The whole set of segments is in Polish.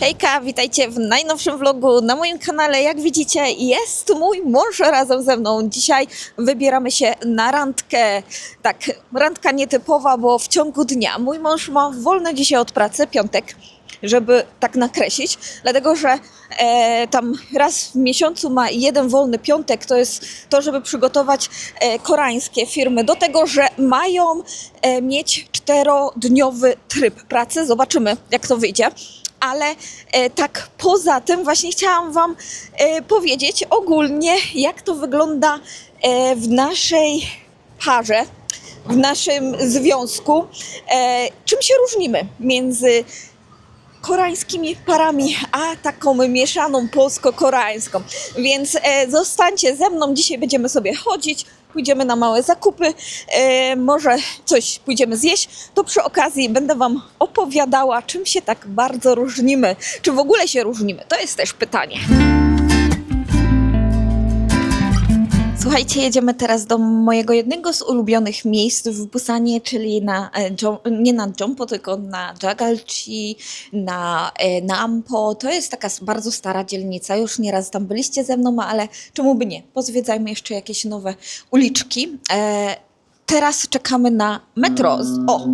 Hejka, witajcie w najnowszym vlogu na moim kanale. Jak widzicie, jest mój mąż razem ze mną. Dzisiaj wybieramy się na randkę. Tak, randka nietypowa, bo w ciągu dnia mój mąż ma wolne dzisiaj od pracy, piątek, żeby tak nakreślić, dlatego że e, tam raz w miesiącu ma jeden wolny piątek, to jest to, żeby przygotować e, koreańskie firmy do tego, że mają e, mieć czterodniowy tryb pracy. Zobaczymy, jak to wyjdzie ale e, tak poza tym właśnie chciałam Wam e, powiedzieć ogólnie, jak to wygląda e, w naszej parze, w naszym związku, czym się różnimy między koreańskimi parami, a taką mieszaną polsko-koreańską. Więc zostańcie ze mną, dzisiaj będziemy sobie chodzić, pójdziemy na małe zakupy, e, może coś pójdziemy zjeść, to przy okazji będę Wam opowiadała, czym się tak bardzo różnimy, czy w ogóle się różnimy, to jest też pytanie. Słuchajcie, jedziemy teraz do mojego jednego z ulubionych miejsc w Busanie, czyli na, e, nie na Jompo, tylko na Jagalchi, na e, Nampo. To jest taka bardzo stara dzielnica, już nieraz tam byliście ze mną, ale czemu by nie? Pozwiedzajmy jeszcze jakieś nowe uliczki. E, teraz czekamy na metro. O!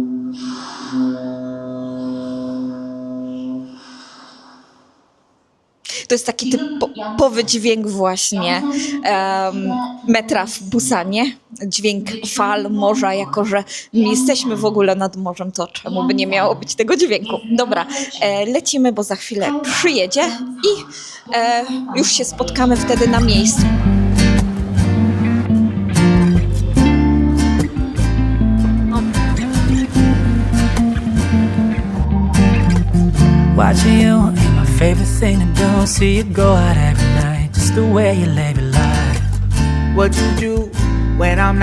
To jest taki typowy dźwięk właśnie em, metra w Busanie. Dźwięk fal, morza, jako że nie jesteśmy w ogóle nad morzem, to czemu by nie miało być tego dźwięku? Dobra, e, lecimy, bo za chwilę przyjedzie i e, już się spotkamy wtedy na miejscu. Watching you favorite thing to do. See you go out every night, just the way you live your life. What you do when I'm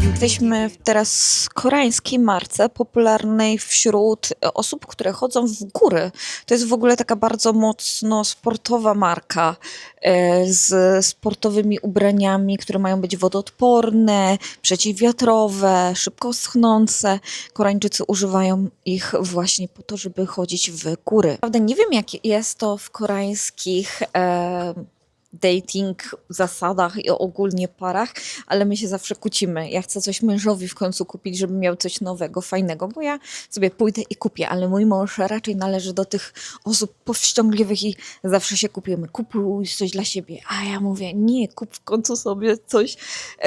Jesteśmy w teraz koreańskiej marce, popularnej wśród osób, które chodzą w góry. To jest w ogóle taka bardzo mocno sportowa marka e, z sportowymi ubraniami, które mają być wodoodporne, przeciwwiatrowe, szybko schnące. Koreańczycy używają ich właśnie po to, żeby chodzić w góry. Prawda, nie wiem jak jest to w koreańskich e, dating zasadach i ogólnie parach, ale my się zawsze kłócimy. Ja chcę coś mężowi w końcu kupić, żeby miał coś nowego, fajnego, bo ja sobie pójdę i kupię, ale mój mąż raczej należy do tych osób powściągliwych i zawsze się kupimy. Kupuj coś dla siebie, a ja mówię, nie, kup w końcu sobie coś,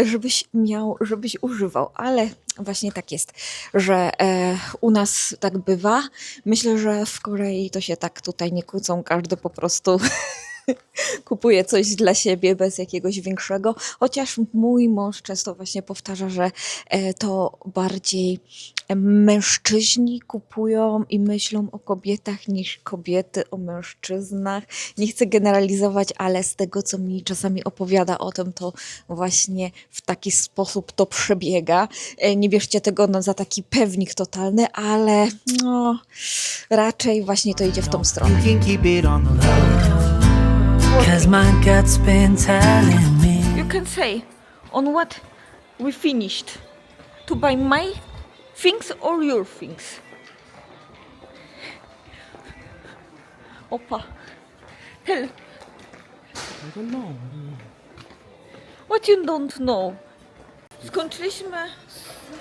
żebyś miał, żebyś używał, ale właśnie tak jest, że e, u nas tak bywa. Myślę, że w Korei to się tak tutaj nie kłócą, każdy po prostu kupuje coś dla siebie bez jakiegoś większego, chociaż mój mąż często właśnie powtarza, że e, to bardziej e, mężczyźni kupują i myślą o kobietach niż kobiety o mężczyznach. Nie chcę generalizować, ale z tego, co mi czasami opowiada o tym, to właśnie w taki sposób to przebiega. E, Nie bierzcie tego no, za taki pewnik totalny, ale no, raczej właśnie to idzie w tą stronę. Cause my gut's been telling me. You can say on what we finished. To buy my things or your things. Opa. Tell. I don't know. What you don't know? Skończyliśmy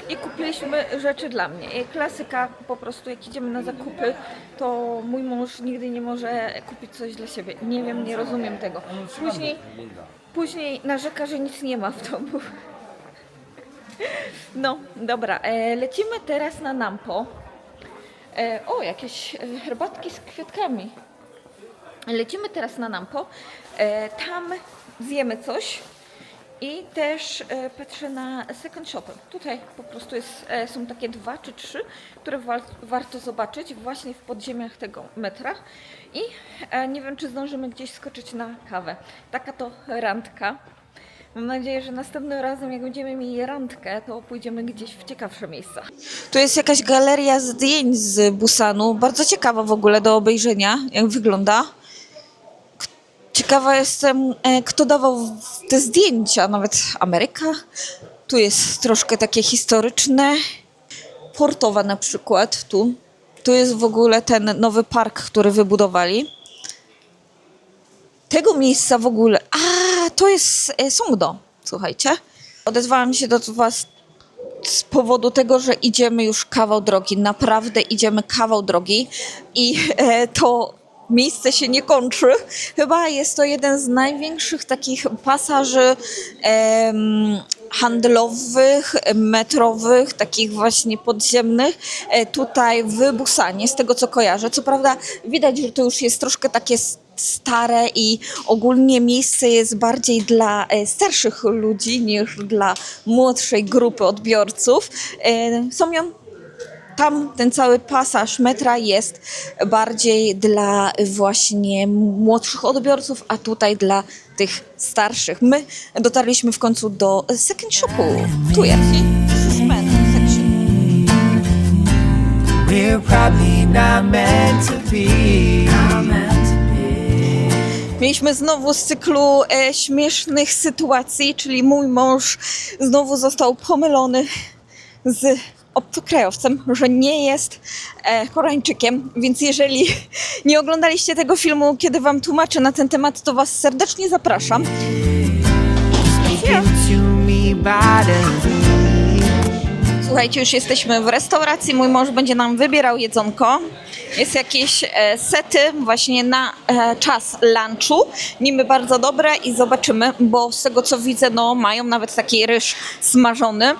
i kupiliśmy rzeczy dla mnie. Klasyka po prostu, jak idziemy na zakupy, to mój mąż nigdy nie może kupić coś dla siebie. Nie wiem, nie rozumiem tego. Później, później narzeka, że nic nie ma w domu. No, dobra, e, lecimy teraz na Nampo. E, o, jakieś herbatki z kwiatkami. Lecimy teraz na Nampo. E, tam zjemy coś. I też e, patrzę na second shopy. Tutaj po prostu jest, e, są takie dwa czy trzy, które wa- warto zobaczyć właśnie w podziemiach tego metra. I e, nie wiem, czy zdążymy gdzieś skoczyć na kawę. Taka to randka. Mam nadzieję, że następnym razem, jak będziemy mieli randkę, to pójdziemy gdzieś w ciekawsze miejsca. Tu jest jakaś galeria zdjęć z Busanu. Bardzo ciekawa w ogóle do obejrzenia, jak wygląda. Ciekawa jestem, e, kto dawał te zdjęcia, nawet Ameryka. Tu jest troszkę takie historyczne, portowa na przykład, tu. Tu tu jest w ogóle ten nowy park, który wybudowali. Tego miejsca w ogóle. A, to jest e, Songdo. Słuchajcie. Odezwałam się do Was z powodu tego, że idziemy już kawał drogi. Naprawdę idziemy kawał drogi i e, to miejsce się nie kończy. Chyba jest to jeden z największych takich pasaży em, handlowych, metrowych, takich właśnie podziemnych e, tutaj w Busanie, z tego co kojarzę. Co prawda widać, że to już jest troszkę takie stare i ogólnie miejsce jest bardziej dla e, starszych ludzi niż dla młodszej grupy odbiorców. E, Są ją tam ten cały pasaż metra jest bardziej dla właśnie młodszych odbiorców, a tutaj dla tych starszych. My dotarliśmy w końcu do second shopu. Tu jest. This is men section. We're probably not meant to be. Mieliśmy znowu z cyklu e, śmiesznych sytuacji, czyli mój mąż znowu został pomylony z obcokrajowcem, że nie jest e, Koreańczykiem, więc jeżeli nie oglądaliście tego filmu, kiedy wam tłumaczę na ten temat, to was serdecznie zapraszam. Słuchajcie, już jesteśmy w restauracji. Mój mąż będzie nam wybierał jedzonko. Jest jakieś e, sety właśnie na e, czas lunchu. Niby bardzo dobre i zobaczymy, bo z tego co widzę, no mają nawet taki ryż smażony.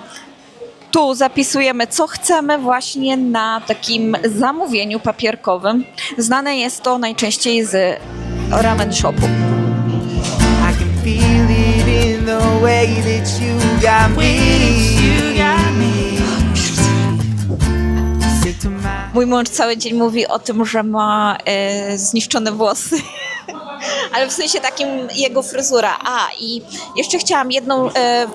Tu zapisujemy, co chcemy właśnie na takim zamówieniu papierkowym. Znane jest to najczęściej z ramen shopu. I can feel it in the way that you got me. You got me. Sick to my Mój mąż cały dzień mówi o tym, że ma e, zniszczone włosy. Ale w sensie takim jego fryzura. A i jeszcze chciałam jedną, e,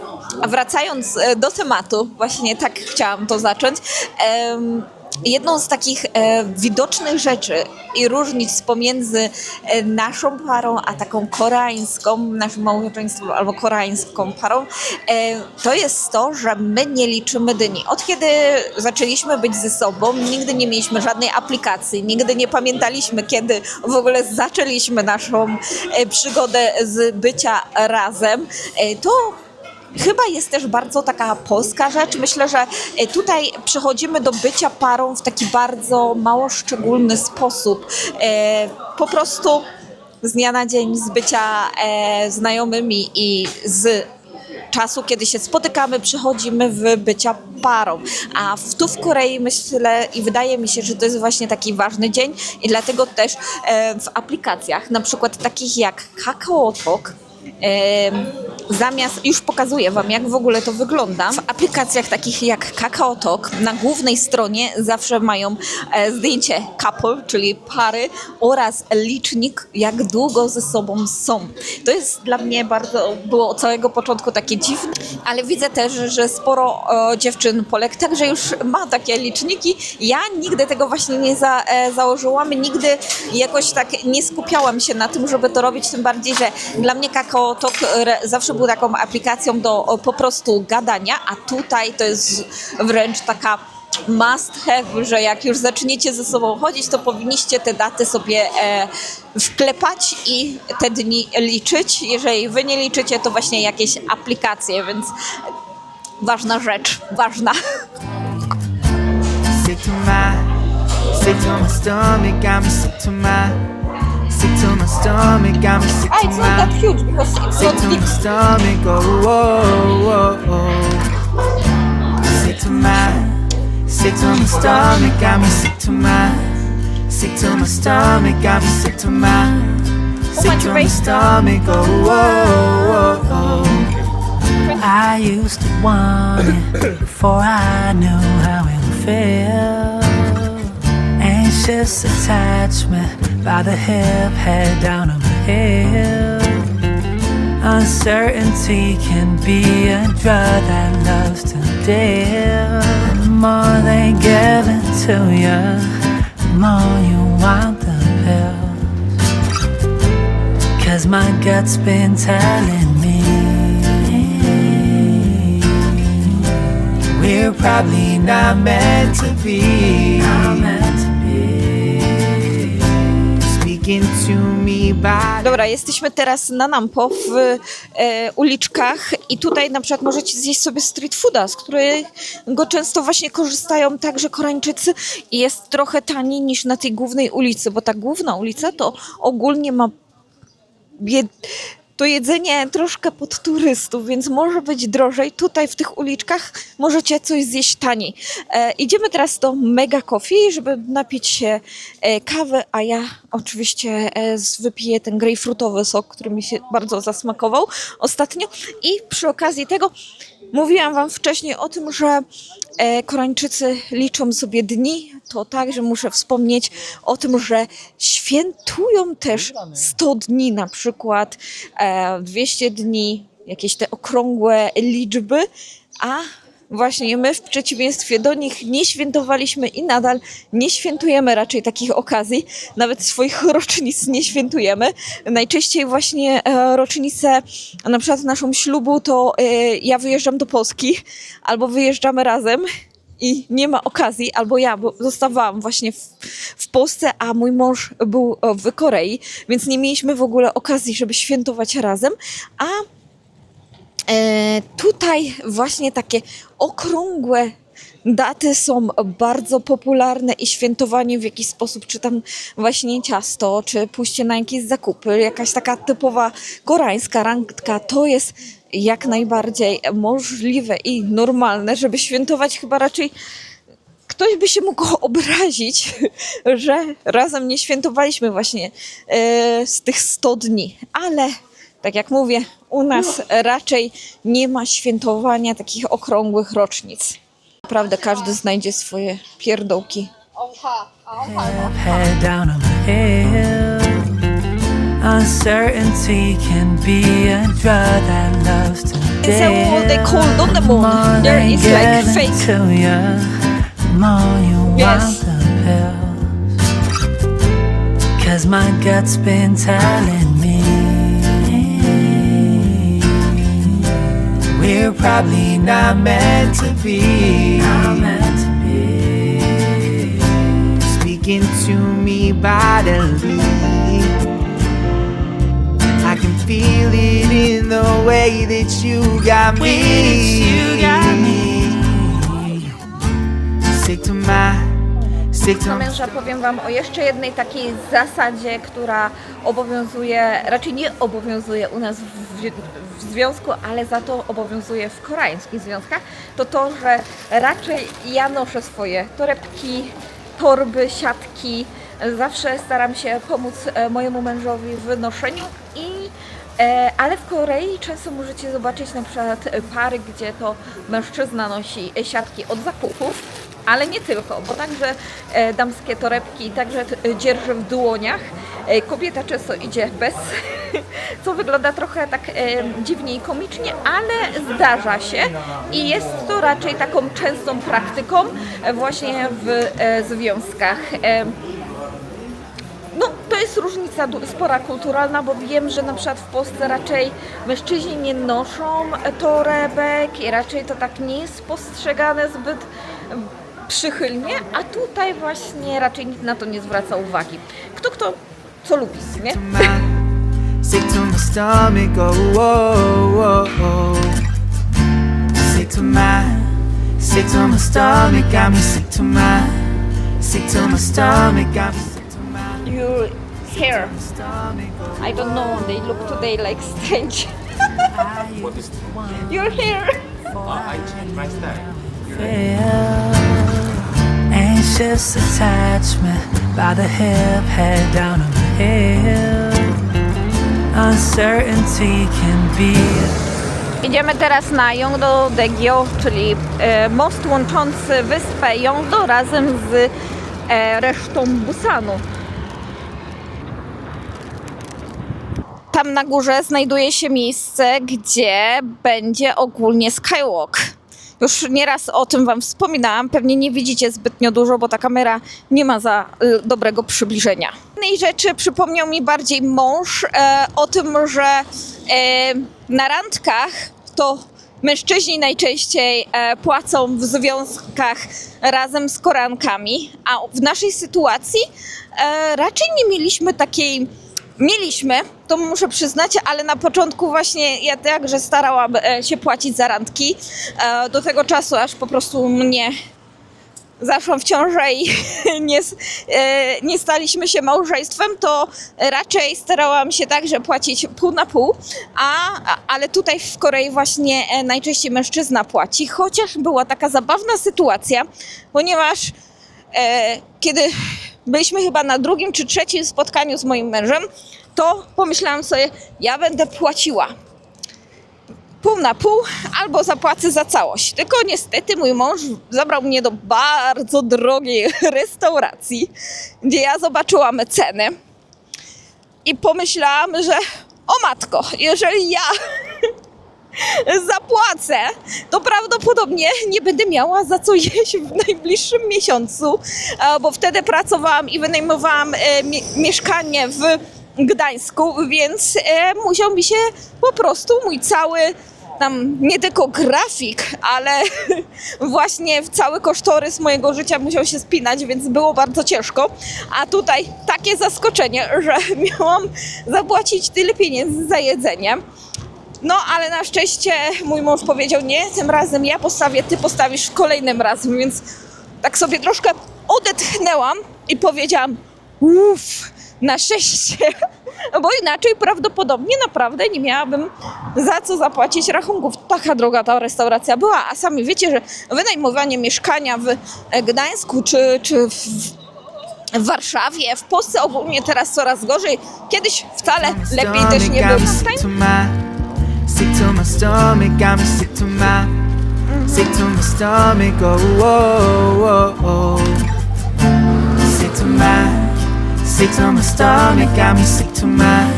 wracając e, do tematu, właśnie tak chciałam to zacząć. Jedną z takich e, widocznych rzeczy i różnic pomiędzy e, naszą parą a taką koreańską, naszym małżeństwem albo koreańską parą, e, to jest to, że my nie liczymy dni. Od kiedy zaczęliśmy być ze sobą, nigdy nie mieliśmy żadnej aplikacji, nigdy nie pamiętaliśmy, kiedy w ogóle zaczęliśmy naszą e, przygodę z bycia razem, e, to Chyba jest też bardzo taka polska rzecz. Myślę, że e, tutaj przechodzimy do bycia parą w taki bardzo mało szczególny sposób. E, po prostu z dnia na dzień z bycia e, znajomymi i z czasu, kiedy się spotykamy, przechodzimy w bycia parą. A w, tu w Korei myślę i wydaje mi się, że to jest właśnie taki ważny dzień i dlatego też w aplikacjach, na przykład takich jak KakaoTalk, Zamiast, już pokazuję Wam, jak w ogóle to wygląda. W aplikacjach takich jak KakaoTalk na głównej stronie zawsze mają e, zdjęcie couple, czyli pary oraz licznik, jak długo ze sobą są. To jest dla mnie bardzo, było od całego początku takie dziwne, ale widzę też, że sporo e, dziewczyn Polek także już ma takie liczniki. Ja nigdy tego właśnie nie za, e, założyłam, nigdy jakoś tak nie skupiałam się na tym, żeby to robić, tym bardziej, że dla mnie KakaoTalk re- zawsze był taką aplikacją do po prostu gadania, a tutaj to jest wręcz taka must have, że jak już zaczniecie ze sobą chodzić, to powinniście te daty sobie e, wklepać i te dni liczyć. Jeżeli wy nie liczycie, to właśnie jakieś aplikacje, więc ważna rzecz, ważna. sick to my to my stomach, to my stomach, got me sick to my huge because it's sick to my stomach, oh whoa, whoa, whoa. Sick to my sick to my stomach, got me sick to my sick to my stomach, got me sick to my sick to my stomach, oh whoa, whoa, whoa. I used to want it before I knew how it feel. Anxious attachment by the hip, head down on the hill. Uncertainty can be a drug that loves to deal. The more they give it to you, the more you want the pills. Cause my gut's been telling me We're probably not meant to be. I'm meant to be. Dobra, jesteśmy teraz na Nampo w e, uliczkach i tutaj na przykład możecie zjeść sobie street fooda, z którego często właśnie korzystają także Koreańczycy i jest trochę taniej niż na tej głównej ulicy, bo ta główna ulica to ogólnie ma. To jedzenie troszkę pod turystów, więc może być drożej. Tutaj w tych uliczkach możecie coś zjeść taniej. E, idziemy teraz do Mega Coffee, żeby napić się e, kawy, a ja oczywiście e, wypiję ten grejpfrutowy sok, który mi się bardzo zasmakował ostatnio. I przy okazji tego mówiłam wam wcześniej o tym, że Koreańczycy liczą sobie dni, to także muszę wspomnieć o tym, że świętują też 100 dni, na przykład e, 200 dni, jakieś te okrągłe liczby, a właśnie my w przeciwieństwie do nich nie świętowaliśmy i nadal nie świętujemy raczej takich okazji, nawet swoich rocznic nie świętujemy. Najczęściej właśnie e, rocznicę, na przykład naszą ślubu, to e, ja wyjeżdżam do Polski albo wyjeżdżamy razem i nie ma okazji, albo ja, bo zostawałam właśnie w, w Polsce, a mój mąż był e, w Korei, więc nie mieliśmy w ogóle okazji, żeby świętować razem, a tutaj właśnie takie okrągłe daty są bardzo popularne i świętowanie w jakiś sposób, czy tam właśnie ciasto, czy pójście na jakieś zakupy, jakaś taka typowa koreańska randka, to jest jak najbardziej możliwe i normalne, żeby świętować. Chyba raczej ktoś by się mógł obrazić, że razem nie świętowaliśmy właśnie e, z tych 100 dni, ale tak jak mówię, u nas raczej nie ma świętowania takich okrągłych rocznic. Naprawdę każdy znajdzie swoje pierdołki. head down on the hill. Uncertainty can be a drug that loves to Is that what they call on the moon? There is like fake. to you, the more you Yes. want the pills. Cause my gut's been telling we're probably not meant to be. I'm meant to be. Speaking to me bodily. I can feel it in the way that you got me. you got Stick to my, stick to Na my. męża powiem Wam o jeszcze jednej takiej zasadzie, która obowiązuje, raczej nie obowiązuje u nas w, w związku, ale za to obowiązuje w koreańskich związkach, to to, że raczej ja noszę swoje torebki, torby, siatki. Zawsze staram się pomóc e, mojemu mężowi w noszeniu i E, ale w Korei często możecie zobaczyć na przykład pary, gdzie to mężczyzna nosi siatki od zakupów, ale nie tylko, bo także e, damskie torebki także dzierży w dłoniach. E, kobieta często idzie bez, co wygląda trochę tak e, dziwnie i komicznie, ale zdarza się i jest to raczej taką częstą praktyką właśnie w e, związkach. No, to jest różnica spora kulturalna, bo wiem, że na przykład w Polsce raczej mężczyźni nie noszą torebek i raczej to tak nie jest postrzegane zbyt przychylnie, a tutaj właśnie raczej nikt na to nie zwraca uwagi. Kto kto co lubi, nie? to my, sick to my stomach, oh, oh, oh, oh. Sick to my, sick to my stomach, got me sick to my, sick to my stomach, got me sick to my Your hair, stomach, oh. I don't know, they look today like strange. What is Your hair! I changed my style. feel anxious attachment by the hip, head down Idziemy teraz na Yongdo-daegyo, czyli e, most łączący wyspę Yongdo razem z e, resztą Busanu. Tam na górze znajduje się miejsce, gdzie będzie ogólnie skywalk. Już nieraz o tym Wam wspominałam, pewnie nie widzicie zbytnio dużo, bo ta kamera nie ma za y, dobrego przybliżenia. Innej rzeczy przypomniał mi bardziej mąż e, o tym, że e, na randkach to mężczyźni najczęściej e, płacą w związkach razem z korankami, a w naszej sytuacji e, raczej nie mieliśmy takiej. Mieliśmy, to muszę przyznać, ale na początku właśnie ja także starałam e, się płacić za randki. E, do tego czasu, aż po prostu mnie zaszłam w ciążę i nie, e, nie staliśmy się małżeństwem, to raczej starałam się także płacić pół na pół, a, ale tutaj w Korei właśnie najczęściej mężczyzna płaci, chociaż była taka zabawna sytuacja, ponieważ kiedy byliśmy chyba na drugim czy trzecim spotkaniu z moim mężem, to pomyślałam sobie, ja będę płaciła pół na pół albo zapłacę za całość. Tylko niestety mój mąż zabrał mnie do bardzo drogiej restauracji, gdzie ja zobaczyłam cenę i pomyślałam, że o matko, jeżeli ja zapłacę, to prawdopodobnie nie będę miała za co jeść w najbliższym miesiącu, e, bo wtedy pracowałam i wynajmowałam e, mie- mieszkanie w Gdańsku, więc e, musiał mi się po prostu mój cały tam nie tylko grafik, ale właśnie w cały kosztorys mojego życia musiał się spinać, więc było bardzo ciężko. A tutaj takie zaskoczenie, że miałam zapłacić tyle pieniędzy za jedzenie. No, ale na szczęście mój mąż powiedział, nie, tym razem ja postawię, ty postawisz kolejnym razem, więc tak sobie troszkę odetchnęłam i powiedziałam, uff, na szczęście, bo inaczej prawdopodobnie naprawdę nie miałabym za co zapłacić rachunków. Taka droga ta restauracja była, a sami wiecie, że wynajmowanie mieszkania w Gdańsku czy, czy w, w Warszawie, w Polsce ogólnie teraz coraz gorzej. Kiedyś wcale lepiej też nie było. sick sick to my stomach, got me sick to my,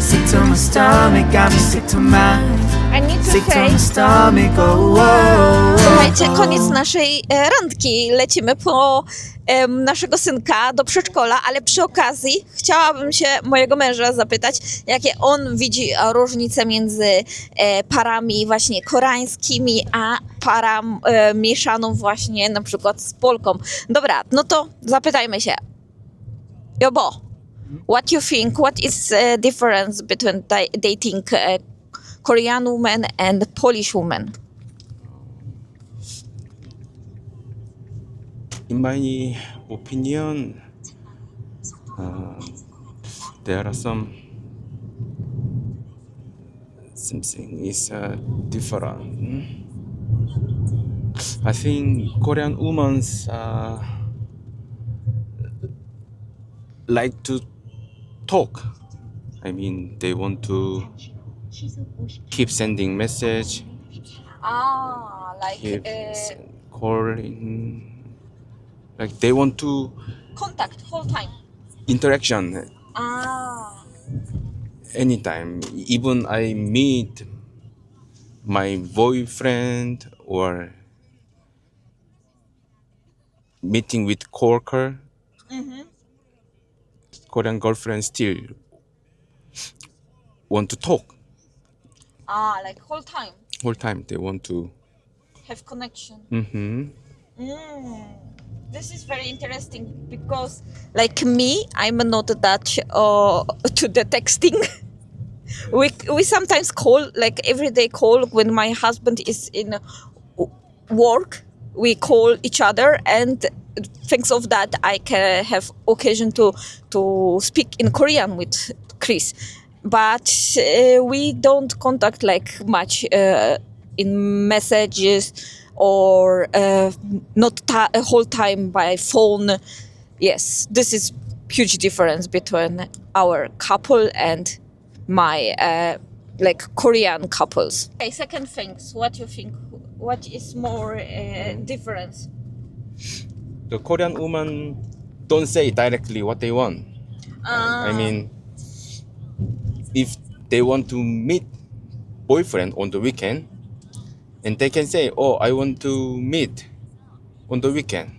sick to my stomach. Oh, got me sick to my, sick to my stomach, got me sick to my, I need to sick to say, my stomach. Oh, whoa, Słuchajcie, koniec naszej e, randki. Lecimy po em, naszego synka do przedszkola, ale przy okazji chciałabym się mojego męża zapytać, jakie on widzi e, różnice między e, parami właśnie koreańskimi, a param e, mieszaną właśnie na przykład z Polką. Dobra, no to zapytajmy się. Jobo, what you think? What is the difference between da- dating a Korean woman and Polish woman? In my opinion, uh, there are some something is uh, different. I think Korean women uh, like to talk. I mean, they want to keep sending message, Ah, like keep uh, calling. Like they want to contact whole time. interaction Ah, anytime. Even I meet my boyfriend or meeting with coworker, Korean girlfriend still want to talk ah, like whole time whole time. They want to. have connection. hmm Mm. This is very interesting because, like me, I'm not that uh, to the texting. we we sometimes call like everyday call when my husband is in work. We call each other, and thanks of that, I can have occasion to to speak in Korean with Chris. But uh, we don't contact like much uh, in messages or uh, not a whole time by phone. Yes, this is huge difference between our couple and my uh, like Korean couples. Okay, second things. What you think? What is more uh, difference? The Korean woman don't say directly what they want. I mean, if they want to meet boyfriend on the weekend, and they can say, "Oh, I want to meet on the weekend."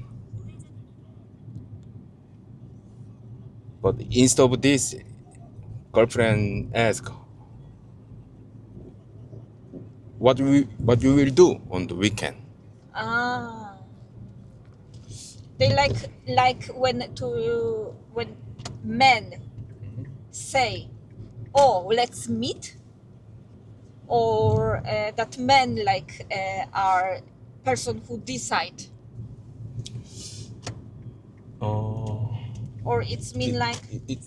But instead of this, girlfriend ask, what we what you will do on the weekend. Ah. They like like when to when men say, "Oh, let's meet," or uh, that men like uh, are person who decide, Oh, or it's mean like it, it,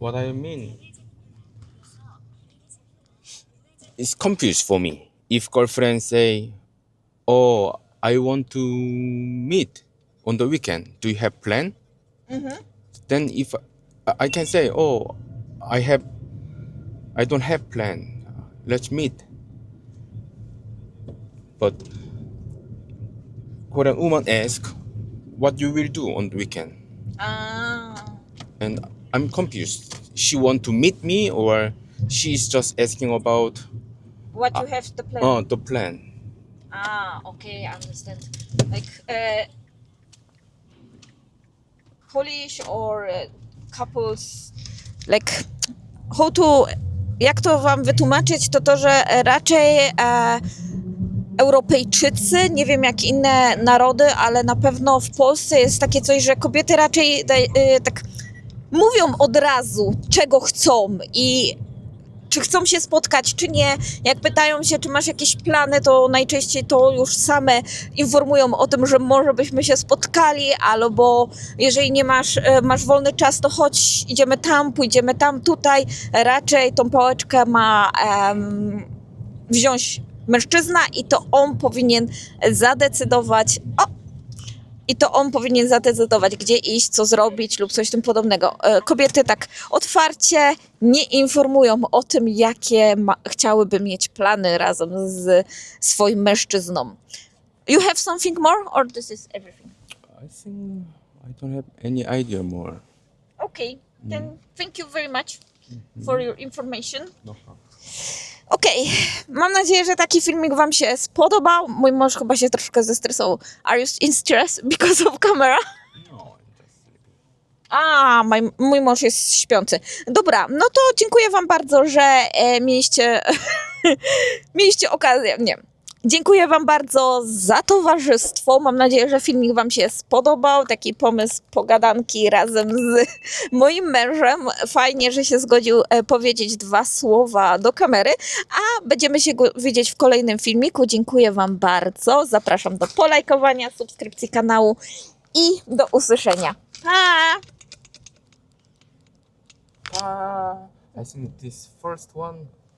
what I mean. It's confused for me. If girlfriend say, "Oh, I want to meet on the weekend. Do you have plan?" Then if I- I can say, "Oh, I have, I don't have plan. Let's meet." But Korean woman ask, "What you will do on the weekend?" ah. and I'm confused. She want to meet me or she's just asking about What you have the plan? uh, the plan. Ah, okay, I understand. Like uh, Polish or uh, couples, like how to, jak to wam wytłumaczyć, to to, że raczej e, Europejczycy, nie wiem jak inne narody, ale na pewno w Polsce jest takie coś, że kobiety raczej e, tak mówią od razu, czego chcą i czy chcą się spotkać, czy nie. Jak pytają się, czy masz jakieś plany, to najczęściej to już same informują o tym, że może byśmy się spotkali, albo jeżeli nie masz, e, masz wolny czas, to chodź, idziemy tam, pójdziemy tam, tutaj. Raczej tą pałeczkę ma em, wziąć mężczyzna i to on powinien zadecydować. O! I to on powinien zadecydować, gdzie iść, co zrobić lub coś tym podobnego. E, Kobiety tak otwarcie nie informują o tym, jakie ma- chciałyby mieć plany razem z swoim mężczyzną. You have something more, or this is everything? I think I don't have any idea more. Okay, then thank you very much for your information. No problem. Okej, mam nadzieję, że taki filmik Wam się spodobał. Mój mąż chyba się troszkę zestresował. Are you in stress because of camera? A, mój, mój mąż jest śpiący. Dobra, no to dziękuję Wam bardzo, że e, mieliście, mieliście okazję. Nie. Dziękuję Wam bardzo za towarzystwo. Mam nadzieję, że filmik Wam się spodobał. Taki pomysł pogadanki razem z moim mężem. Fajnie, że się zgodził e, powiedzieć dwa słowa do kamery, a będziemy się widzieć w kolejnym filmiku. Dziękuję Wam bardzo. Zapraszam do polajkowania, subskrypcji kanału i do usłyszenia. Pa! Ah, I think this first one